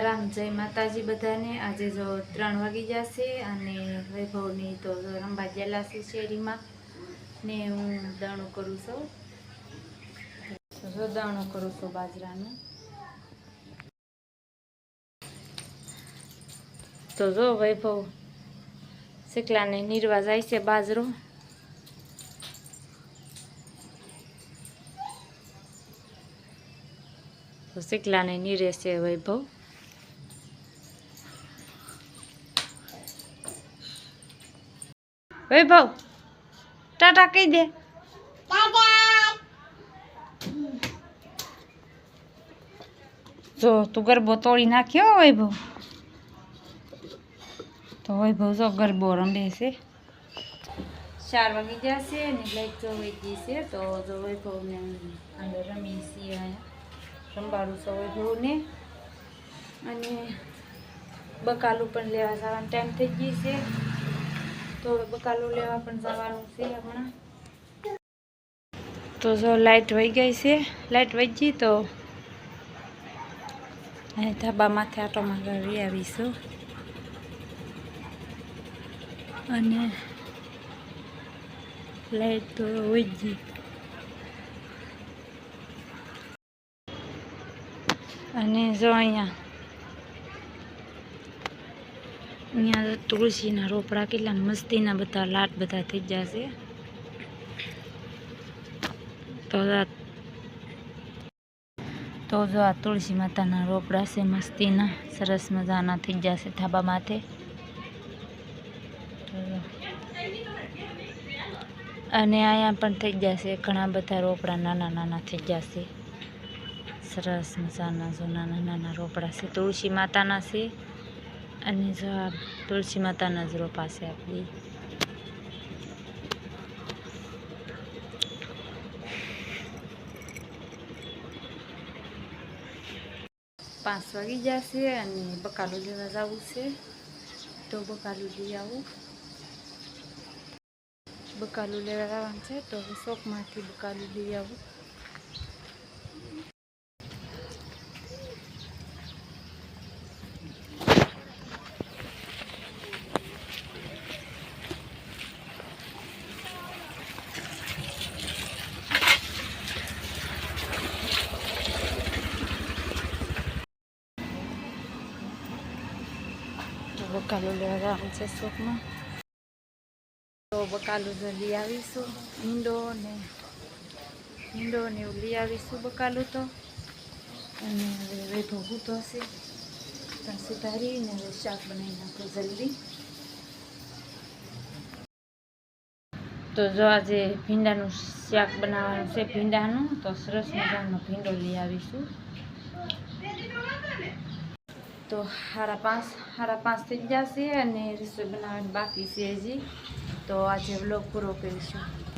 રામ જય માતાજી બધાને. આજે જો ત્રણ વાગી જશે અને વૈભવની તો રમવા ગયેલા છે શેરીમાં ને હું દાણું કરું છું. જો દાણું કરું છું બાજરાનું. તો જો વૈભવ શીકલાને નીરવા જાય છે બાજરો. તો શીકલાને નીરે છે વૈભવ. વૈભવ ટાટા કહી દે. જો, તું ગરબો તોડી નાખ્યો વૈભવ તો વૈભવ જો, ગરબો રમે છે. ચાર વાગી જશે ને લાઈટ જો વહી છે, તો જો વૈભવને અંદર રમી છીએ રંબાડું છો વૈભવને અને બકાલું પણ લેવા જવાનો ટાઈમ થઈ ગઈ છે. તો બકાલું લેવા પણ જવાનું છે હમણાં. તો જો લાઇટ વહી ગઈ છે. લાઇટ વહી ગઈ તો અહીં ધાબામાંથી આટો મારી આવીશું. અને લાઇટ તો વહી ગઈ. અને જો અહીંયા અહીંયા તુલસીના રોપડા કેટલા મસ્તીના બધા, લાટ બધા થઈ જશે તો તો જો આ તુલસી માતાના રોપડા છે, મસ્તીના, સરસ મજાના થઈ જશે ધાબા માથે. અને અહીંયા પણ થઈ જશે ઘણા બધા રોપડા, નાના નાના થઈ જશે સરસ મજાના, જો નાના નાના રોપડા છે, તુલસી માતાના છે. અને જો આ તુલસી માતાના નજરો પાસે આપણી. પાંચ વાગી જશે અને બકાલું લેવા જવું છે. તો બકાલું લઈ આવું. બકાલું લેવા જવાનું છે તો શોખમાંથી બકાલું લઈ આવું. બકાલું લેવા જવાનું છે શોપમાં તો બકાલું લઈ આવીશું. ઈંડો ને ઈંડો ને એવું લઈ આવીશું બકાલું તો. અને હવે વેઠો તો હશે. ત્યાં સુધારીને હવે શાક બનાવી નાખો જલ્દી. તો જો આજે ભીંડાનું શાક બનાવવાનું છે ભીંડાનું, તો સરસ મજાનો ભીંડો લઈ આવીશું. તો સાડા પાંચ સાડા પાંચ થઈ ગયા જશે અને રસોઈ બનાવવાની બાકી છે હજી તો આજે બ્લોગ પૂરો કરીશું